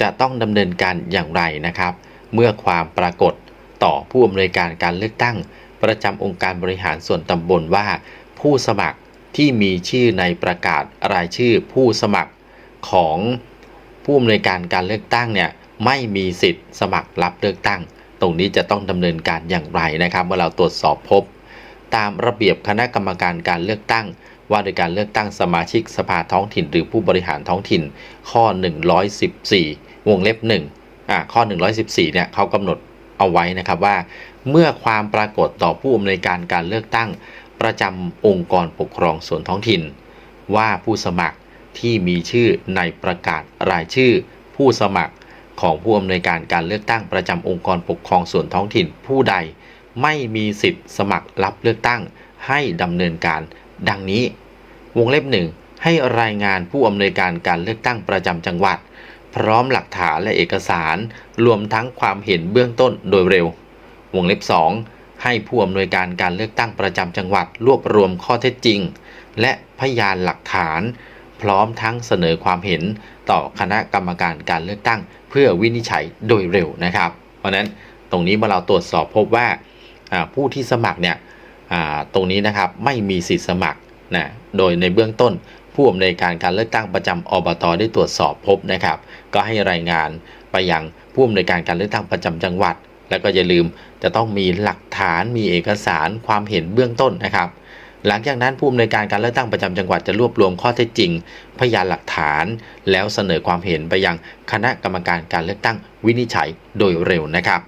จะต้องดำเนินการอย่างไรนะครับ เมื่อความปรากฏต่อผู้อำนวยการการเลือกตั้ง ประจำองค์การบริหารส่วนตำบลว่า ผู้สมัครที่มีชื่อในประกาศรายชื่อผู้สมัครของผู้อำนวยการการเลือกตั้งเนี่ยไม่มีสิทธิ์สมัครรับเลือกตั้ง ตรงนี้จะต้องดำเนินการอย่างไรนะครับ เมื่อเราตรวจสอบพบ ตามระเบียบคณะกรรมการการเลือกตั้ง ว่าโดยการเลือกตั้งสมาชิกสภาท้องถิ่น หรือผู้บริหารท้องถิ่น ข้อ 114 วงเล็บ1อ่าข้อ 114เนี่ยเขากำหนดเอาไว้นะครับว่า เมื่อความปรากฏต่อผู้อำนวยการการเลือกตั้ง ประจำองค์กรปกครองส่วนท้องถิ่น ว่าผู้สมัครที่มีชื่อในประกาศรายชื่อ ผู้สมัครของผู้อำนวยการการเลือกตั้งประจำองค์กรปกครองส่วนท้องถิ่นผู้ใด ไม่มีสิทธิ์สมัครรับเลือกตั้งให้ดำเนินการ ดังนี้ วงเล็บหนึ่งให้รายงานผู้อำนวยการการเลือกตั้งประจำจังหวัด พร้อมหลักฐานและเอกสาร รวมทั้งความเห็นเบื้องต้นโดยเร็ว วงเล็บ 2 ให้ผู้อำนวยการการเลือกตั้งประจำจังหวัดรวบรวมข้อเท็จจริง และพยานหลักฐาน พร้อมทั้งเสนอความเห็นต่อคณะกรรมการการเลือกตั้ง เพื่อวินิจฉัยโดยเร็วนะครับ เพราะนั้นตรงนี้เมื่อเราตรวจสอบพบว่าผู้ที่สมัครเนี่ยตรงนี้นะครับไม่มีสิทธิสมัคร นะโดยในเบื้องต้น ผู้อำนวยการการเลือกตั้งประจำอบตได้ตรวจสอบพบนะครับ ก็ให้รายงานไปยังผู้อำนวยการการเลือกตั้งประจำจังหวัด แล้วก็อย่าลืมจะต้องมีหลักฐานมีเอกสารความเห็นเบื้องต้นนะครับหลังจากนั้นผู้อำนวยการการเลือกตั้งประจำจังหวัดจะรวบรวมข้อเท็จจริง พยานหลักฐาน แล้วเสนอความเห็นไปยังคณะกรรมการการเลือกตั้งวินิจฉัยโดยเร็วนะครับ